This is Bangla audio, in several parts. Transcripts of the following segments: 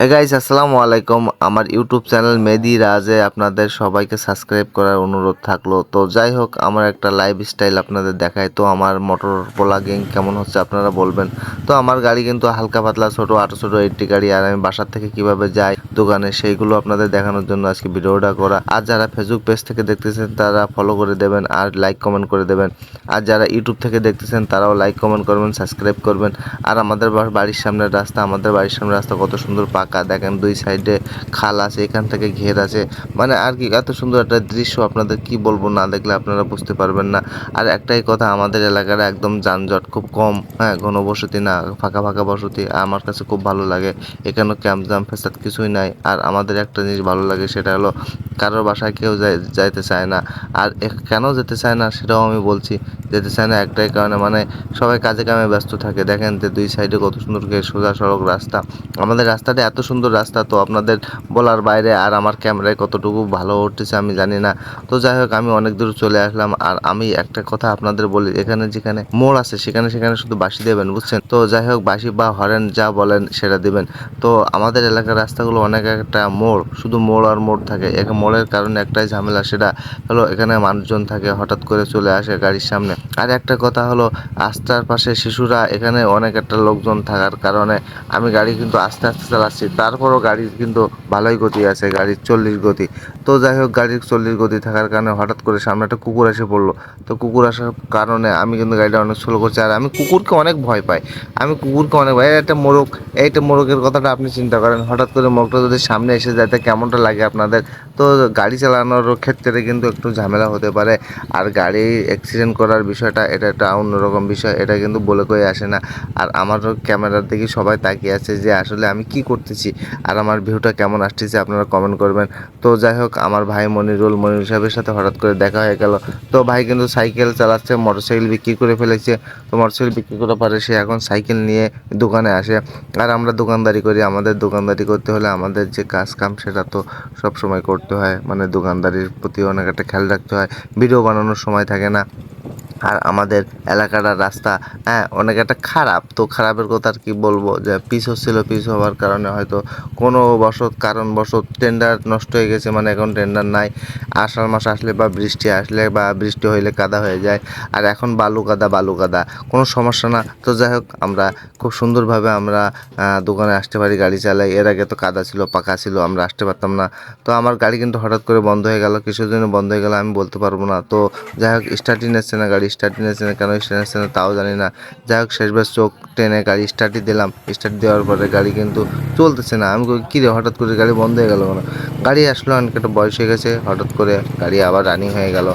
হে গাইস আসসালামু আলাইকুম। আমার ইউটিউব চ্যানেল মেদি রাজে আপনাদের সবাইকে সাবস্ক্রাইব করার অনুরোধ থাকল। তো যাই হোক, আমার একটা লাইফ স্টাইল আপনাদের দেখায়। তো আমার মোটর ব্লগিং কেমন হচ্ছে আপনারা বলবেন। তো আমার গাড়ি কিন্তু হালকা পাতলা, ছোট আটো ছোট এইটটি গাড়ি। আর আমি বাসার থেকে কীভাবে যাই, দোকানে সেইগুলো আপনাদের দেখানোর জন্য আজকে ভিডিওটা করা। আর যারা ফেসবুক পেজ থেকে দেখতেছেন, তারা ফলো করে দেবেন আর লাইক কমেন্ট করে দেবেন। আর যারা ইউটিউব থেকে দেখতেছেন, তারাও লাইক কমেন্ট করবেন সাবস্ক্রাইব করবেন। আর আমাদের বাড়ির সামনের রাস্তা, আমাদের বাড়ির সামনের রাস্তা কত সুন্দর পাকা। দেখেন দুই সাইডে খাল আছে, এখান থেকে ঘের আছে। মানে আর কি, এত সুন্দর একটা দৃশ্য আপনাদের কি বলব না দেখলে আপনারা বুঝতে পারবেন না। আর একটাই কথা, আমাদের এলাকার একদম যানজট খুব কম। হ্যাঁ ঘনবসতি না, ফাঁকা ফাঁকা বসতি। আমার কাছে খুব ভালো লাগে। এখানে ক্যাম্প জাম, ফেসাদ কিছুই নাই। আর আমাদের একটা জিনিস ভালো লাগে, সেটা হলো কারোর বাসায় কেউ যাই- যাইতে চায় না। আর কেন যেতে চায় না সেটাও আমি বলছি। যেতে চায় না একটাই কারণে মানে সবাই কাজে কামে ব্যস্ত থাকে। দেখেন যে দুই সাইডে কত সুন্দর সোজা সড়ক রাস্তা। আমাদের রাস্তাটা এত সুন্দর রাস্তা তো আপনাদের বলার বাইরে আর আমার ক্যামেরায় কতটুকু ভালো উঠতেছে আমি জানি না। তো যাই হোক, আমি অনেক দূর চলে আসলাম আর আমি একটা কথা আপনাদের বলি, এখানে যেখানে মোড় আছে সেখানে সেখানে শুধু বাঁশি দেবেন, বুঝছেন? তো যাই হোক বাসি বা হরেন যা বলেন সেটা দিবেন। তো আমাদের এলাকার রাস্তাগুলো অনেক একটা মোড়, শুধু মোড় আর মোড় থাকে। এক মোড়ের কারণে একটাই ঝামেলা সেটা হলো এখানে মানুষজন থাকে, হঠাৎ করে চলে আসে গাড়ির সামনে। আর একটা কথা হলো রাস্তার পাশে শিশুরা, এখানে অনেক একটা লোকজন থাকার কারণে আমি গাড়ি কিন্তু আস্তে আস্তে চালাচ্ছি। তারপরও গাড়ির কিন্তু ভালোই গতি আছে, গাড়ির চল্লিশ গতি। তো যাই হোক, গাড়ির চল্লিশ গতি থাকার কারণে হঠাৎ করে সামনে একটা কুকুর এসে পড়ল। তো কুকুর আসার কারণে আমি কিন্তু গাড়িটা অনেক স্লো করছি। আর আমি কুকুরকে অনেক ভয় পাই। আমি কুকুরকে অনেক ভয় একটা মোরগ, এইটা মোরগের কথাটা আপনি চিন্তা করেন। হঠাৎ করে মোরগটা যদি সামনে এসে যায়, তা কেমনটা লাগে আপনাদের? তো গাড়ি চালানোর ক্ষেত্রে কিন্তু একটু ঝামেলা হতে পারে। আর গাড়ি অ্যাক্সিডেন্ট করার বিষয়টা, এটা একটা অন্যরকম বিষয়, এটা কিন্তু বলে কয়ে আসে না। আর আমার ক্যামেরার দিকে সবাই তাকিয়ে আছে যে আসলে আমি কি করতেছি, আর আমার ভিউটা কেমন আসতেছে আপনারা কমেন্ট করবেন। তো যাই হোক, আমার ভাই মনিরুল মনির সাহেবের সাথে হঠাৎ করে দেখা হয়ে গেল। তো ভাই কিন্তু সাইকেল চালাচ্ছে মোটরসাইকেল বিক্রি করে ফেলেছে। তো মোটরসাইকেল বিক্রি করার পরে সে এখন সাইকেল নিয়ে দোকানে আসে। আর আমরা দোকানদারি করি, আমাদের দোকানদারি করতে হলে আমাদের যে কাজ কাম সেটা তো সব সময় করতে হয় মানে দোকানদারির প্রতি অনেক একটা খেয়াল রাখতে হয়। ভিডিও বানানোর সময় থাকে না। আর আমাদের এলাকাটার রাস্তা হ্যাঁ অনেক একটা খারাপ। তো খারাপের কথা আর কি বলব? যে পিস হচ্ছিল, পিস হওয়ার কারণে হয়তো কোনো বসত, কারণবশত টেন্ডার নষ্ট হয়ে গেছে মানে এখন টেন্ডার নাই। আষাঢ় মাস আসলে বা বৃষ্টি আসলে বা বৃষ্টি হইলে কাদা হয়ে যায়, আর এখন বালু কাদা বালু কাদা, কোনো সমস্যা না। তো যাই হোক, আমরা খুব সুন্দরভাবে আমরা দোকানে আসতে পারি, গাড়ি চালাই। এর আগে তো কাদা ছিল পাকা ছিল, আমরা আসতে পারতাম না। তো আমার গাড়ি কিন্তু হঠাৎ করে বন্ধ হয়ে গেল কিসের জন্য বন্ধ হয়ে গেল, আমি বলতে পারব না। তো যাই হোক স্টার্টিং নিচ্ছে না গাড়ি স্টার্টিং নিচ্ছে না কেন স্টার্ট নিচ্ছে না তাও জানি না। যাই হোক, শেষবার চোখ টেনে গাড়ি স্টার্টই দিলাম। স্টার্ট দেওয়ার পরে গাড়ি কিন্তু চলতেছে না। আমি কী রে হঠাৎ করে গাড়ি বন্ধ হয়ে গেল কেন? গাড়ি আসলো অনেক একটা বয়স হয়ে গেছে, হঠাৎ করে গাড়ি আবার রানিং হয়ে গেল।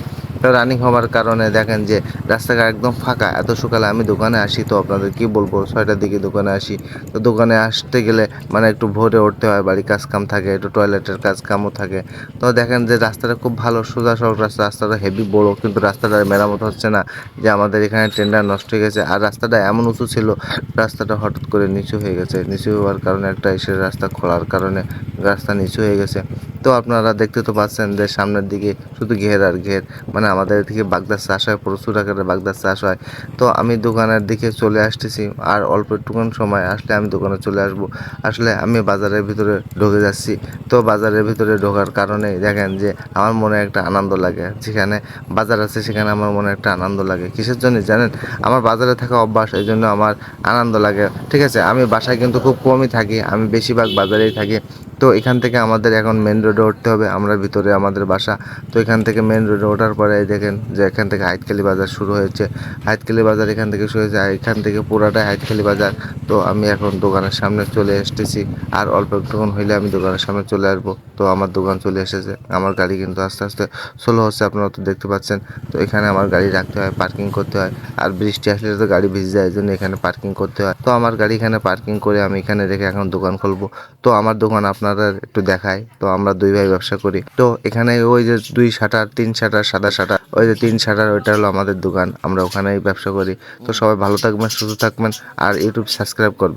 রানিং হওয়ার কারণে দেখেন যে রাস্তাঘাট একদম ফাঁকা। এত সকালে আমি দোকানে আসি তো আপনাদের কি বলব? ছয়টার দিকে দোকানে আসি। তো দোকানে আসতে গেলে মানে একটু ভোরে উঠতে হয় বাড়ি কাজ কাম থাকে, একটু টয়লেটের কাজ কামও থাকে। তো দেখেন যে রাস্তাটা খুব ভালো সোজা সড়ক রাস্তা, রাস্তাটা হেভি বড়, কিন্তু রাস্তাটা মেরামত হচ্ছে না যে আমাদের এখানে টেন্ডার নষ্ট হয়ে গেছে। আর রাস্তাটা এমন উঁচু ছিল, রাস্তাটা হঠাৎ করে নিচু হয়ে গেছে। নিচু হওয়ার কারণে একটা এসে রাস্তা খোলার কারণে রাস্তা নিচু হয়ে গেছে। তো আপনারা দেখতে তো পাচ্ছেন যে সামনের দিকে শুধু ঘের আর ঘের। মানে আমাদের এদিকে বাগদার চাষ হয়, প্রচুর আকারে বাগদার চাষ হয়। তো আমি দোকানের দিকে চলে আসতেছি, আর অল্প একটুখান সময় আসলে আমি দোকানে চলে আসব। আসলে আমি বাজারের ভিতরে ঢুকে যাচ্ছি। তো বাজারের ভিতরে ঢোকার কারণে দেখেন যে আমার মনে একটা আনন্দ লাগে। যেখানে বাজার আছে, সেখানে আমার মনে একটা আনন্দ লাগে। কিসের জন্য জানেন? আমার বাজারে থাকা অভ্যাস, এই জন্য আমার আনন্দ লাগে। ঠিক আছে, আমি বাসায় কিন্তু খুব কমই থাকি, আমি বেশিরভাগ বাজারেই থাকি। তো এখান থেকে আমাদের এখন মেন রোডে উঠতে হবে, আমরা ভিতরে আমাদের বাসা। তো এখান থেকে মেন রোডে ওঠার পরে দেখেন যে এখান থেকে হাইতখালি বাজার শুরু হয়েছে। হাইতখালি বাজার এখান থেকে শুরু হয়েছে এখান থেকে পুরাটাই হাইতখালি বাজার। তো আমি এখন দোকানের সামনে চলে এসেছি, আর অল্প একটুক্ষণ হইলে আমি দোকানের সামনে চলে আসব। তো আমার দোকান চলে এসেছে, আমার গাড়ি কিন্তু আস্তে আস্তে স্লো হচ্ছে, আপনারা তো দেখতে পাচ্ছেন। তো এখানে আমার গাড়ি রাখতে হয় পার্কিং করতে হয়, আর বৃষ্টি আসলে তো গাড়ি ভিজে যায় জন্য এখানে পার্কিং করতে হয়। তো আমার গাড়ি এখানে পার্কিং করে আমি এখানে রেখে এখন দোকান খুলবো। তো আমার দোকান আপনারা একটু দেখায় তো আমরা দুই ভাই ব্যবসা করি। তো এখানে ওই যে দুই শাটার, তিন শাটার, সাদা শাটার, ওই যে তিন শাটার, ওইটা হলো আমাদের দোকান। আমরা ওখানেই ব্যবসা করি। তো সবাই ভালো থাকবেন, সুস্থ থাকবেন, আর ইউটিউব সাবস্ক্রাইব করবেন।